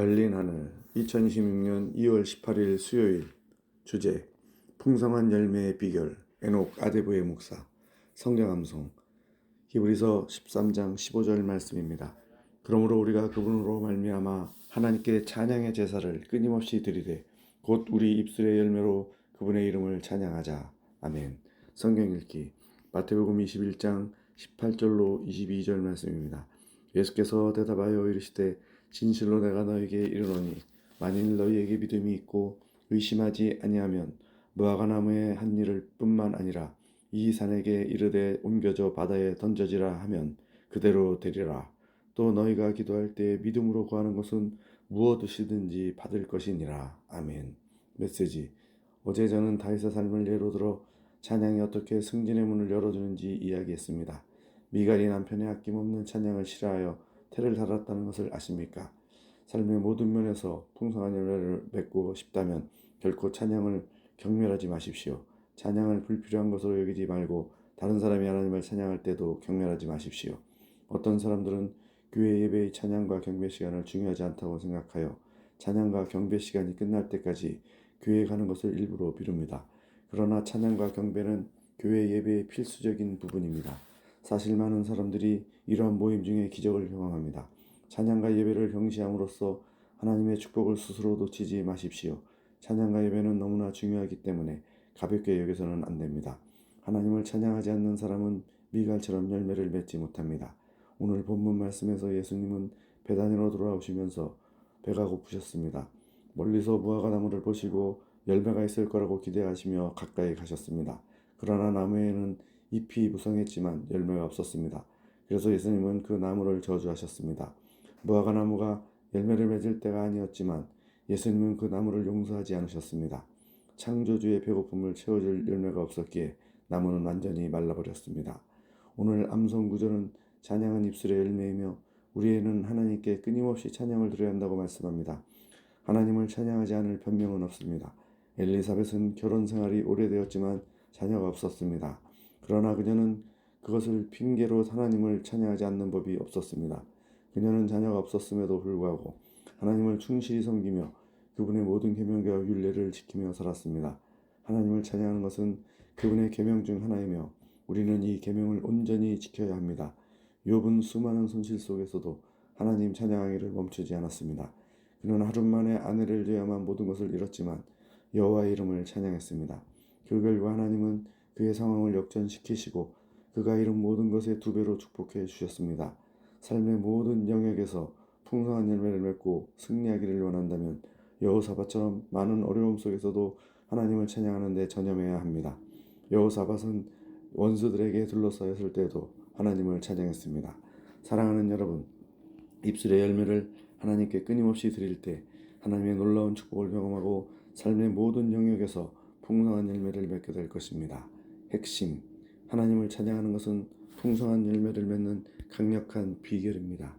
열린 하늘 2026년 2월 18일 수요일 주제 풍성한 열매의 비결 에녹 아데브의 목사 성경 암송 히브리서 13장 15절 말씀입니다. 그러므로 우리가 그분으로 말미암아 하나님께 찬양의 제사를 끊임없이 드리되 곧 우리 입술의 열매로 그분의 이름을 찬양하자. 아멘. 성경 읽기 마태복음 21장 18절로 22절 말씀입니다. 예수께서 대답하여 이르시되 진실로 내가 너에게 이르노니 만일 너희에게 믿음이 있고 의심하지 아니하면 무화과 나무의 한 일을 뿐만 아니라 이 산에게 이르되 옮겨져 바다에 던져지라 하면 그대로 되리라. 또 너희가 기도할 때 믿음으로 구하는 것은 무엇이든지 받을 것이니라. 아멘. 메시지. 어제 저는 다윗의 삶을 예로 들어 찬양이 어떻게 승진의 문을 열어주는지 이야기했습니다. 미갈이 남편의 아낌없는 찬양을 싫어하여 태를 달았다는 것을 아십니까? 삶의 모든 면에서 풍성한 열매를 맺고 싶다면 결코 찬양을 경멸하지 마십시오. 찬양을 불필요한 것으로 여기지 말고 다른 사람이 하나님을 찬양할 때도 경멸하지 마십시오. 어떤 사람들은 교회 예배의 찬양과 경배 시간을 중요하지 않다고 생각하여 찬양과 경배 시간이 끝날 때까지 교회에 가는 것을 일부러 미룹니다. 그러나 찬양과 경배는 교회 예배의 필수적인 부분입니다. 사실 많은 사람들이 이러한 모임 중에 기적을 경험합니다. 찬양과 예배를 경시함으로써 하나님의 축복을 스스로 놓치지 마십시오. 찬양과 예배는 너무나 중요하기 때문에 가볍게 여겨서는 안 됩니다. 하나님을 찬양하지 않는 사람은 미갈처럼 열매를 맺지 못합니다. 오늘 본문 말씀에서 예수님은 배단위로 돌아오시면서 배가 고프셨습니다. 멀리서 무화과 나무를 보시고 열매가 있을 거라고 기대하시며 가까이 가셨습니다. 그러나 나무에는 잎이 무성했지만 열매가 없었습니다. 그래서 예수님은 그 나무를 저주하셨습니다. 무화과 나무가 열매를 맺을 때가 아니었지만 예수님은 그 나무를 용서하지 않으셨습니다. 창조주의 배고픔을 채워줄 열매가 없었기에 나무는 완전히 말라버렸습니다. 오늘 암송 구절은 찬양은 입술의 열매이며 우리에는 하나님께 끊임없이 찬양을 드려야 한다고 말씀합니다. 하나님을 찬양하지 않을 변명은 없습니다. 엘리사벳은 결혼 생활이 오래되었지만 자녀가 없었습니다. 그러나 그녀는 그것을 핑계로 하나님을 찬양하지 않는 법이 없었습니다. 그녀는 자녀가 없었음에도 불구하고 하나님을 충실히 섬기며 그분의 모든 계명과 율례를 지키며 살았습니다. 하나님을 찬양하는 것은 그분의 계명 중 하나이며 우리는 이 계명을 온전히 지켜야 합니다. 욥은 수많은 손실 속에서도 하나님 찬양하기를 멈추지 않았습니다. 그는 하루 만에 아내를 잃어야만 모든 것을 잃었지만 여호와의 이름을 찬양했습니다. 그 결과 하나님은 그의 상황을 역전시키시고 그가 잃은 모든 것에 두 배로 축복해 주셨습니다. 삶의 모든 영역에서 풍성한 열매를 맺고 승리하기를 원한다면 여호사밧처럼 많은 어려움 속에서도 하나님을 찬양하는 데 전념해야 합니다. 여호사밧은 원수들에게 둘러싸였을 때도 하나님을 찬양했습니다. 사랑하는 여러분, 입술의 열매를 하나님께 끊임없이 드릴 때 하나님의 놀라운 축복을 경험하고 삶의 모든 영역에서 풍성한 열매를 맺게 될 것입니다. 핵심, 하나님을 찬양하는 것은 풍성한 열매를 맺는 강력한 비결입니다.